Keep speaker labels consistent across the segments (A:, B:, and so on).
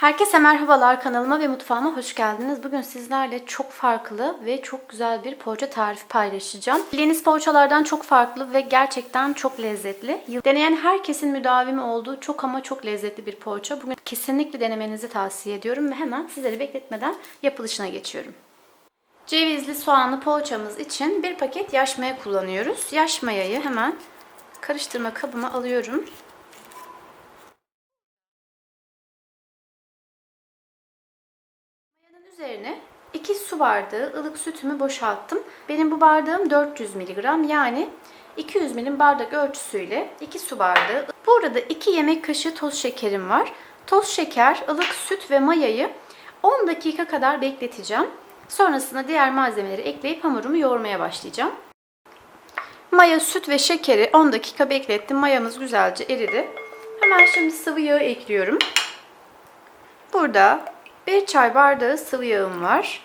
A: Herkese merhabalar kanalıma ve mutfağıma hoş geldiniz. Bugün sizlerle çok farklı ve çok güzel bir poğaça tarifi paylaşacağım. Bildiğiniz poğaçalardan çok farklı ve gerçekten çok lezzetli. Deneyen herkesin müdavimi olduğu çok ama çok lezzetli bir poğaça. Bugün kesinlikle denemenizi tavsiye ediyorum ve hemen sizleri bekletmeden yapılışına geçiyorum. Cevizli soğanlı poğaçamız için bir paket yaş maya kullanıyoruz. Yaş mayayı hemen karıştırma kabıma alıyorum. Üzerine 2 su bardağı ılık sütümü boşalttım. Benim bu bardağım 400 mg yani 200 milim bardak ölçüsüyle 2 su bardağı. Burada 2 yemek kaşığı toz şekerim var. Toz şeker, ılık süt ve mayayı 10 dakika kadar bekleteceğim. Sonrasında diğer malzemeleri ekleyip hamurumu yoğurmaya başlayacağım. Maya, süt ve şekeri 10 dakika beklettim. Mayamız güzelce eridi. Hemen şimdi sıvı yağı ekliyorum. Burada 1 çay bardağı sıvı yağım var.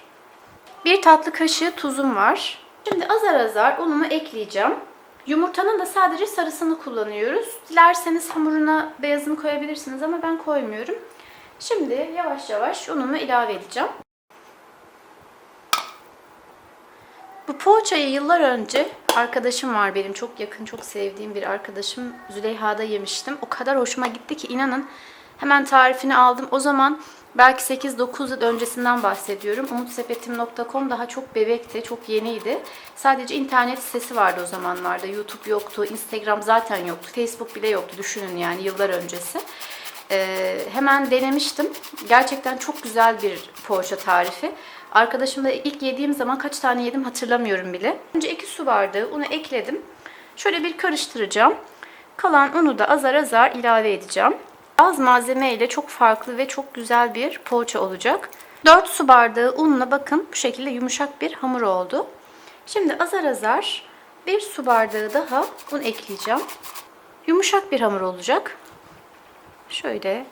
A: 1 tatlı kaşığı tuzum var. Şimdi azar azar unumu ekleyeceğim. Yumurtanın da sadece sarısını kullanıyoruz. Dilerseniz hamuruna beyazını koyabilirsiniz ama ben koymuyorum. Şimdi yavaş yavaş unumu ilave edeceğim. Bu poğaçayı yıllar önce arkadaşım var benim çok yakın, çok sevdiğim bir arkadaşım Züleyha'da yemiştim. O kadar hoşuma gitti ki inanın hemen tarifini aldım. O zaman belki 8-9 yıl öncesinden bahsediyorum. Umutsepetim.com daha çok bebekti, çok yeniydi. Sadece internet sitesi vardı o zamanlarda. YouTube yoktu, Instagram zaten yoktu, Facebook bile yoktu. Düşünün yani yıllar öncesi. Ee, hemen denemiştim. Gerçekten çok güzel bir poğaça tarifi. Arkadaşımla ilk yediğim zaman kaç tane yedim hatırlamıyorum bile. Önce 2 su bardağı unu ekledim. Şöyle bir karıştıracağım. Kalan unu da azar azar ilave edeceğim. Az malzeme ile çok farklı ve çok güzel bir poğaça olacak. 4 su bardağı unla bakın bu şekilde yumuşak bir hamur oldu. Şimdi azar azar 1 su bardağı daha un ekleyeceğim. Yumuşak bir hamur olacak. Şöyle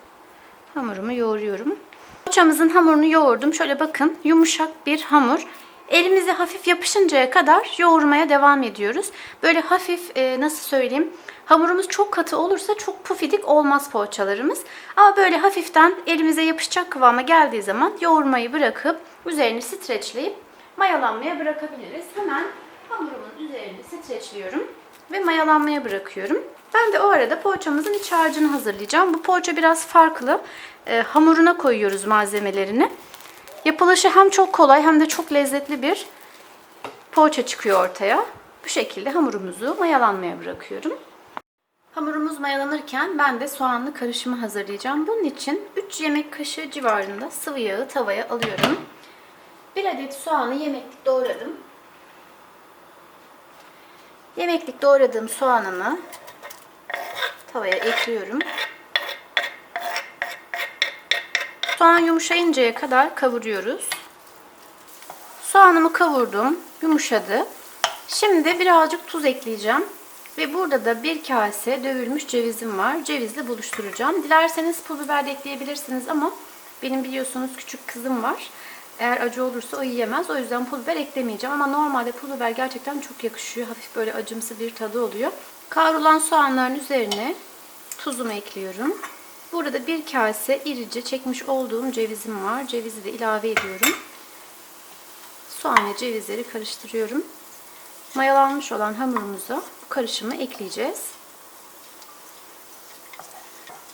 A: hamurumu yoğuruyorum. Poğaçamızın hamurunu yoğurdum. Şöyle bakın yumuşak bir hamur. Elimize hafif yapışıncaya kadar yoğurmaya devam ediyoruz. Böyle hafif e, nasıl söyleyeyim hamurumuz çok katı olursa çok pufidik olmaz poğaçalarımız. Ama böyle hafiften elimize yapışacak kıvama geldiği zaman yoğurmayı bırakıp üzerini streçleyip mayalanmaya bırakabiliriz. Hemen hamurumun üzerini streçliyorum ve mayalanmaya bırakıyorum. Ben de o arada poğaçamızın iç harcını hazırlayacağım. Bu poğaça biraz farklı. E, hamuruna koyuyoruz malzemelerini. Yapılışı hem çok kolay hem de çok lezzetli bir poğaça çıkıyor ortaya. Bu şekilde hamurumuzu mayalanmaya bırakıyorum. Hamurumuz mayalanırken ben de soğanlı karışımı hazırlayacağım. Bunun için 3 yemek kaşığı civarında sıvı yağı tavaya alıyorum. 1 adet soğanı yemeklik doğradım. Yemeklik doğradığım soğanımı tavaya ekliyorum. Soğan yumuşayıncaya kadar kavuruyoruz. Soğanımı kavurdum. Yumuşadı. Şimdi birazcık tuz ekleyeceğim. Ve burada da bir kase dövülmüş cevizim var. Cevizle buluşturacağım. Dilerseniz pul biber de ekleyebilirsiniz ama benim biliyorsunuz küçük kızım var. Eğer acı olursa o yiyemez. O yüzden pul biber eklemeyeceğim. Ama normalde pul biber gerçekten çok yakışıyor. Hafif böyle acımsı bir tadı oluyor. Kavrulan soğanların üzerine tuzumu ekliyorum. Burada bir kase irice çekmiş olduğum cevizim var. Cevizi de ilave ediyorum. Soğan ve cevizleri karıştırıyorum. Mayalanmış olan hamurumuza bu karışımı ekleyeceğiz.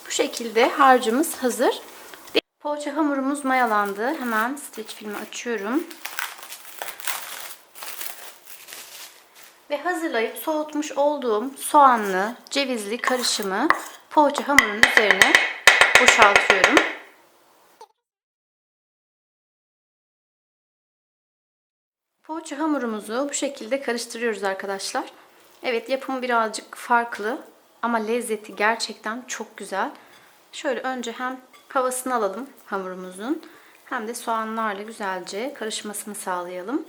A: Bu şekilde harcımız hazır. Poğaça hamurumuz mayalandı. Hemen streç filmi açıyorum. Ve hazırlayıp soğutmuş olduğum soğanlı, cevizli karışımı poğaça hamurunun üzerine boşaltıyorum. Poğaça hamurumuzu bu şekilde karıştırıyoruz arkadaşlar. Evet yapımı birazcık farklı ama lezzeti gerçekten çok güzel. Şöyle önce hem havasını alalım hamurumuzun hem de soğanlarla güzelce karışmasını sağlayalım.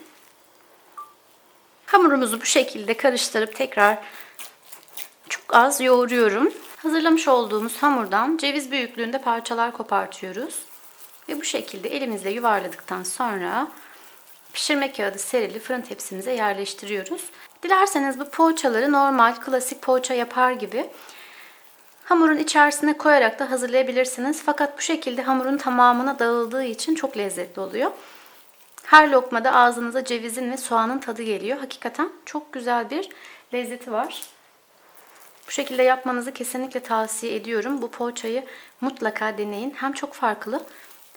A: Hamurumuzu bu şekilde karıştırıp tekrar çok az yoğuruyorum. Hazırlamış olduğumuz hamurdan ceviz büyüklüğünde parçalar kopartıyoruz. Ve bu şekilde elimizle yuvarladıktan sonra pişirme kağıdı serili fırın tepsimize yerleştiriyoruz. Dilerseniz bu poğaçaları normal klasik poğaça yapar gibi Hamurun içerisine koyarak da hazırlayabilirsiniz. Fakat bu şekilde hamurun tamamına dağıldığı için çok lezzetli oluyor. Her lokmada ağzınıza cevizin ve soğanın tadı geliyor. Hakikaten çok güzel bir lezzeti var. Bu şekilde yapmanızı kesinlikle tavsiye ediyorum. Bu poğaçayı mutlaka deneyin. Hem çok farklı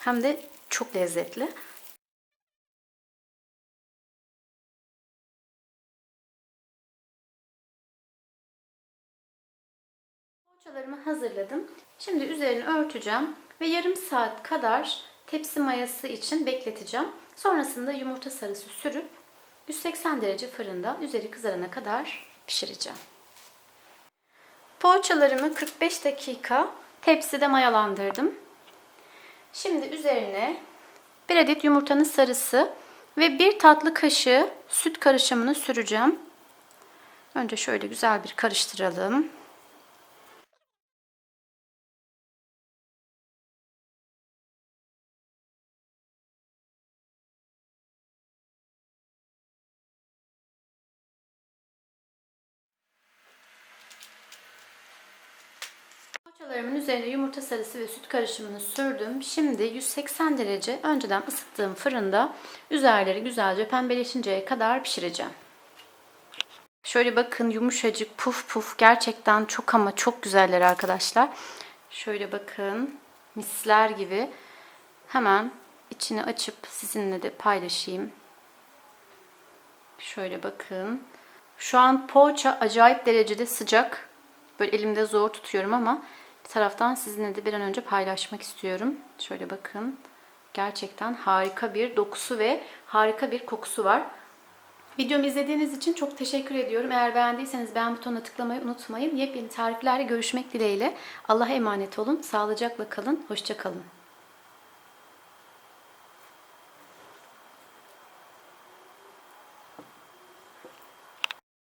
A: hem de çok lezzetli. Poğaçalarımı hazırladım. Şimdi üzerini örteceğim ve yarım saat kadar tepsi mayası için bekleteceğim. Sonrasında yumurta sarısı sürüp 180 derece fırında üzeri kızarana kadar pişireceğim. Poğaçalarımı 45 dakika tepside mayalandırdım. Şimdi üzerine bir adet yumurtanın sarısı ve bir tatlı kaşığı süt karışımını süreceğim. Önce şöyle güzel bir karıştıralım. Poğaçalarımın üzerine yumurta sarısı ve süt karışımını sürdüm. Şimdi 180 derece önceden ısıttığım fırında üzerleri güzelce pembeleşinceye kadar pişireceğim. Şöyle bakın yumuşacık puf puf gerçekten çok ama çok güzeller arkadaşlar. Şöyle bakın misler gibi. Hemen içini açıp sizinle de paylaşayım. Şöyle bakın. Şu an poğaça acayip derecede sıcak. Böyle elimde zor tutuyorum ama bir taraftan sizinle de bir an önce paylaşmak istiyorum. Şöyle bakın. Gerçekten harika bir dokusu ve harika bir kokusu var. Videomu izlediğiniz için çok teşekkür ediyorum. Eğer beğendiyseniz beğen butonuna tıklamayı unutmayın. Yepyeni tariflerle görüşmek dileğiyle. Allah'a emanet olun. Sağlıcakla kalın. Hoşçakalın.